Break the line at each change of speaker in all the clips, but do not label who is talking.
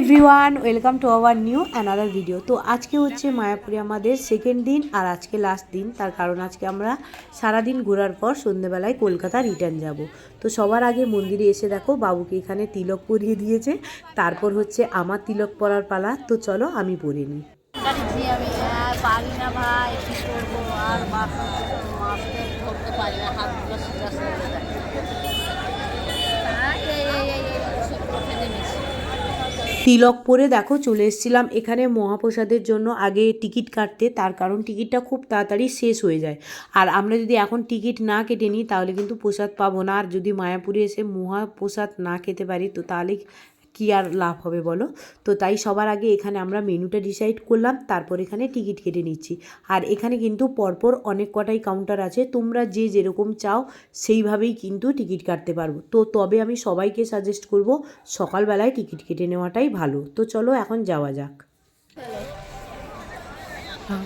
Everyone, welcome to our new another video. তো আজকে হচ্ছে মায়াপুরে আমাদের সেকেন্ড দিন আর আজকে লাস্ট দিন। তার কারণ আজকে আমরা সারাদিন ঘোরার পর সন্ধেবেলায় কলকাতা রিটার্ন যাব। তো সবার আগে মন্দিরে এসে দেখো, বাবুকে এখানে তিলক পরিয়ে দিয়েছে। তারপর হচ্ছে আমার তিলক পরার পালা। তো চলো আমি পরে নিই।
পারি না ভাই, কি করব? আর হাতগুলো সোজা সরে যায় তাই এই এই এই এই ওষুধ খেতে নেমেছি
তিলক পরে দেখো চলে এসেছিলাম এখানে মহাপ্রসাদের জন্য আগে টিকিট কাটতে, তার কারণ টিকিটটা খুব তাড়াতাড়ি শেষ হয়ে যায়। আর আমরা যদি এখন টিকিট না কেটে নিই, তাহলে কিন্তু প্রসাদ পাবো না। আর যদি মায়াপুরে এসে মহাপ্রসাদ না খেতে পারি, তো তাহলে কি আর লাভ হবে বলো? তো তাই সবার আগে এখানে আমরা মেনুটা ডিসাইড করলাম, তারপর এখানে টিকিট কেটে নিচ্ছি। আর এখানে কিন্তু পরপর অনেক কটাই কাউন্টার আছে, তোমরা যে যেরকম চাও সেইভাবেই কিন্তু টিকিট কাটতে পারব। তো তবে আমি সবাইকে সাজেস্ট করব, সকালবেলায় টিকিট কেটে নেওয়াটাই ভালো। তো চলো এখন যাওয়া যাক।
না?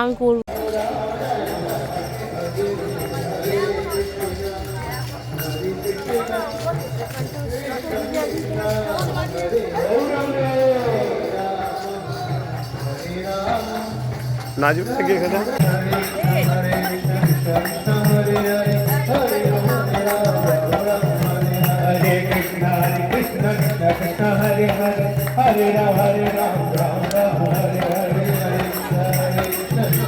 আমি করবো
নাজুক থেকে এখানে
Hare Krishna, Hare Krishna, Krishna Krishna, Hare Hare, Hare Ram, Hare Ram,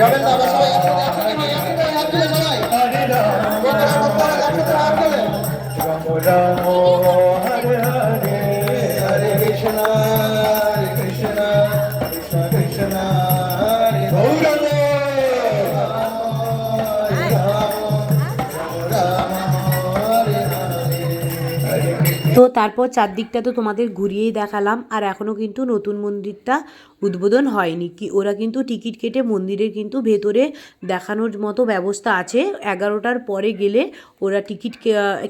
যাবেন দাদা সবাই একসাথে একসাথে সবাই হরে রাম হরে রাম রাম।
তারপর চারদিকটা তো তোমাদের ঘুরিয়েই দেখালাম, আর এখনও কিন্তু নতুন মন্দিরটা উদ্বোধন হয়নি। কি, ওরা কিন্তু টিকিট কেটে মন্দিরের কিন্তু ভেতরে দেখানোর মতো ব্যবস্থা আছে। এগারোটার পরে গেলে ওরা টিকিট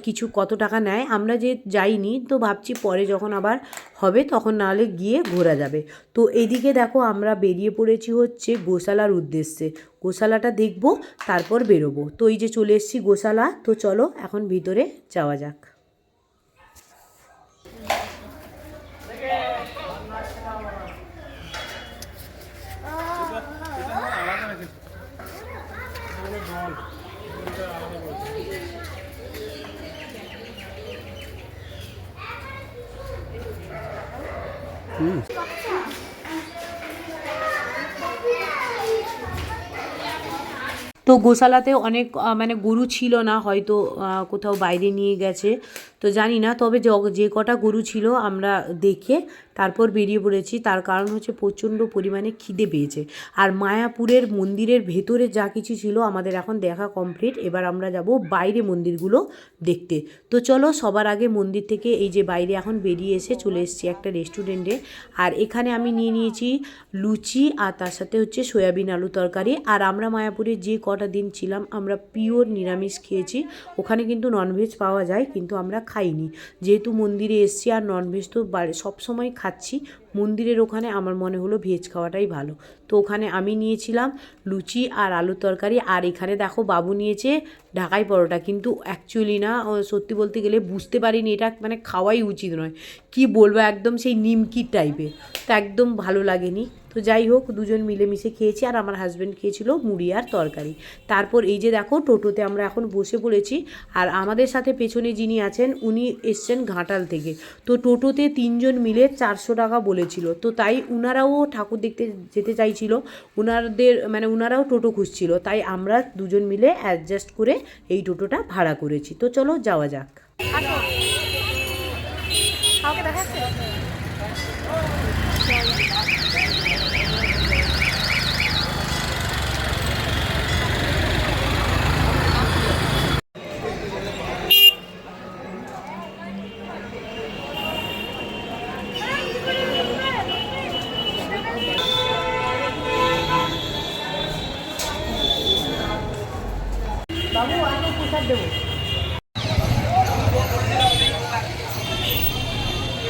কিছু কত টাকা নেয়, আমরা যে যাইনি, তো ভাবছি পরে যখন আবার হবে তখন নাহলে গিয়ে ঘোরা যাবে। তো এদিকে দেখো আমরা বেরিয়ে পড়েছি হচ্ছে গোশালার উদ্দেশ্যে। গোশালাটা দেখব, তারপর বেরোবো। তো এই যে চলে এসেছি গোশালা, তো চলো এখন ভিতরে যাওয়া যাক। screws. তো গোশালাতে অনেক মানে গরু ছিল না, হয়তো কোথাও বাইরে নিয়ে গেছে। তো জানি না, তবে যে কটা গরু ছিল আমরা দেখে তারপর বেরিয়ে পড়েছি। তার কারণ হচ্ছে প্রচণ্ড পরিমাণে খিদে পেয়েছে। আর মায়াপুরের মন্দিরের ভেতরে যা কিছু ছিল আমাদের এখন দেখা কমপ্লিট এবার আমরা যাব বাইরে মন্দিরগুলো দেখতে। তো চলো, সবার আগে মন্দির থেকে এই যে বাইরে এখন বেরিয়ে এসে চলে এসেছি একটা রেস্টুরেন্টে আর এখানে আমি নিয়ে নিয়েছি লুচি আর তার সাথে হচ্ছে সয়াবিন আলু তরকারি। আর আমরা মায়াপুরে যে কটা দিন ছিলাম, আমরা পিওর নিরামিষ খেয়েছি। ওখানে কিন্তু ননভেজ পাওয়া যায়, কিন্তু আমরা খাইনি। যেহেতু মন্দিরে এসছি আর ননভেজ তো সবসময় খাচ্ছি মন্দিরের ওখানে আমার মনে হলো ভেজ খাওয়াটাই ভালো। তো ওখানে আমি নিয়েছিলাম লুচি আর আলুর তরকারি। আর এখানে দেখো বাবু নিয়েছে ঢাকাই পরোটা। কিন্তু অ্যাকচুয়ালি না সত্যি বলতে গেলে বুঝতে পারিনি এটা মানে খাওয়াই উচিত নয়। কি বলব, একদম সেই নিমকি টাইপের তো একদম ভালো লাগেনি। তো যাই হোক, দুজন মিলেমিশে খেয়েছি আর আমার হাজব্যান্ড খেয়েছিল মুড়ি আর তরকারি। তারপর এই যে দেখো, টোটোতে আমরা এখন বসে পড়েছি। আর আমাদের সাথে পেছনে যিনি আছেন, উনি এসছেন ঘাটাল থেকে। তো টোটোতে তিনজন মিলে চারশো টাকা বলেছিল। তো তাই উনারাও ঠাকুর দেখতে যেতে চাইছিল। উনাদের মানে উনারাও টোটো খুঁজছিল। তাই আমরা দুজন মিলে অ্যাডজাস্ট করে এই টোটোটা ভাড়া করেছি। তো চলো যাওয়া যাক।
দেখাচ্ছে?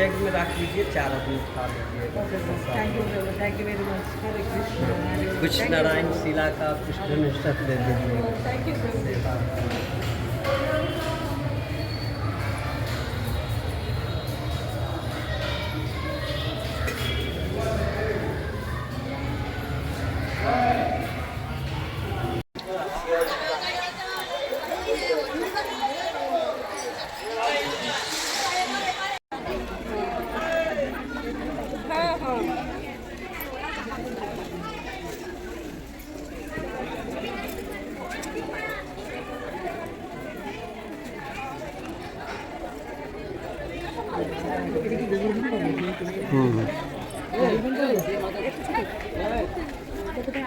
बैग में रख लीजिए चार आदमी खा लीजिए कुछ नारायण शिला का कुछ धनुष्टक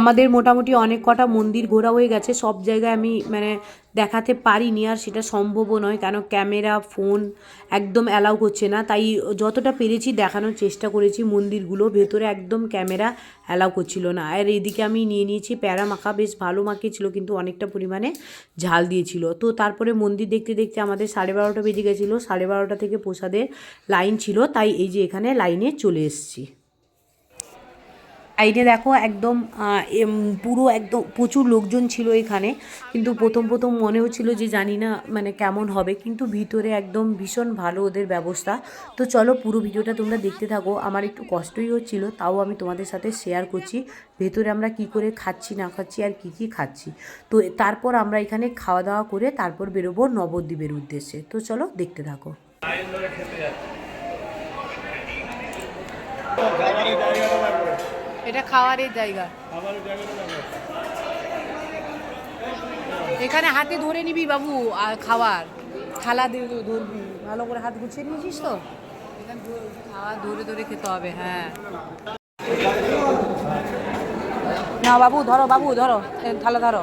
আমাদের মোটামুটি অনেক কটা মন্দির ঘোরা হয়ে গেছে, সব জায়গায় আমি মানে দেখাতে পারিনি আর সেটা সম্ভবও নয়, কেন ক্যামেরা, ফোন একদম অ্যালাউ করছে না। তাই যতটা পেরেছি দেখানোর চেষ্টা করেছি মন্দিরগুলো, ভেতরে একদম ক্যামেরা অ্যালাউ করছিল না। আর এদিকে আমি নিয়ে নিয়েছি প্যারা মাখা, বেশ ভালো মাখিয়েছিল কিন্তু অনেকটা পরিমাণে ঝাল দিয়েছিল। তো তারপরে মন্দির দেখতে দেখতে আমাদের সাড়ে বারোটা বেজে গেছিল, সাড়ে বারোটা থেকে প্রসাদের লাইন ছিল, তাই এই যে এখানে লাইনে চলে এসেছি। সাইডে দেখো একদম পুরো একদম প্রচুর লোকজন ছিল এখানে। কিন্তু প্রথম প্রথম মনে হচ্ছিল যে জানি না মানে কেমন হবে, কিন্তু ভিতরে একদম ভীষণ ভালো ওদের ব্যবস্থা। তো চলো পুরো ভিডিওটা তোমরা দেখতে থাকো। আমার একটু কষ্টই হচ্ছিল, তাও আমি তোমাদের সাথে শেয়ার করছি। ভেতরে আমরা কি করে খাচ্ছি, না খাচ্ছি, আর কি কি খাচ্ছি। তো তারপর আমরা এখানে খাওয়া দাওয়া করে তারপর বেরোবো নবদ্বীপের উদ্দেশ্যে। তো চলো দেখতে থাকো।
এটা খাওয়ারের জায়গা। এখানে হাতে ধরে নিবি বাবু, আর খাওয়ার। থালা দিয়ে ধরবি। ভালো করে হাত গুছিয়ে নিয়েছিস তো? এখানে ধরে- খাওয়া, ধরে ধরে খেতে হবে হ্যাঁ। না বাবু, ধরো বাবু, ধরো। থালা ধরো।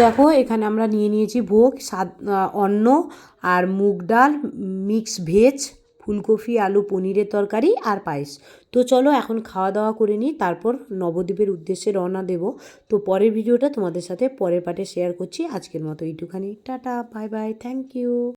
দেখো, এখানে আমরা নিয়ে নিয়েছি ভোগ সাদ অন্ন আর মুগ ডাল, মিক্স ভেজ, ফুলকপি, আলু, পনিরের তরকারি আর পায়েস। তো চলো এখন খাওয়া দাওয়া করে নিই, তারপর নবদ্বীপের উদ্দেশ্যে রওনা দেব। তো পরের ভিডিওটা তোমাদের সাথে পরের পার্টে শেয়ার করছি। আজকের মতো এইটুখানি। Tata bye bye thank you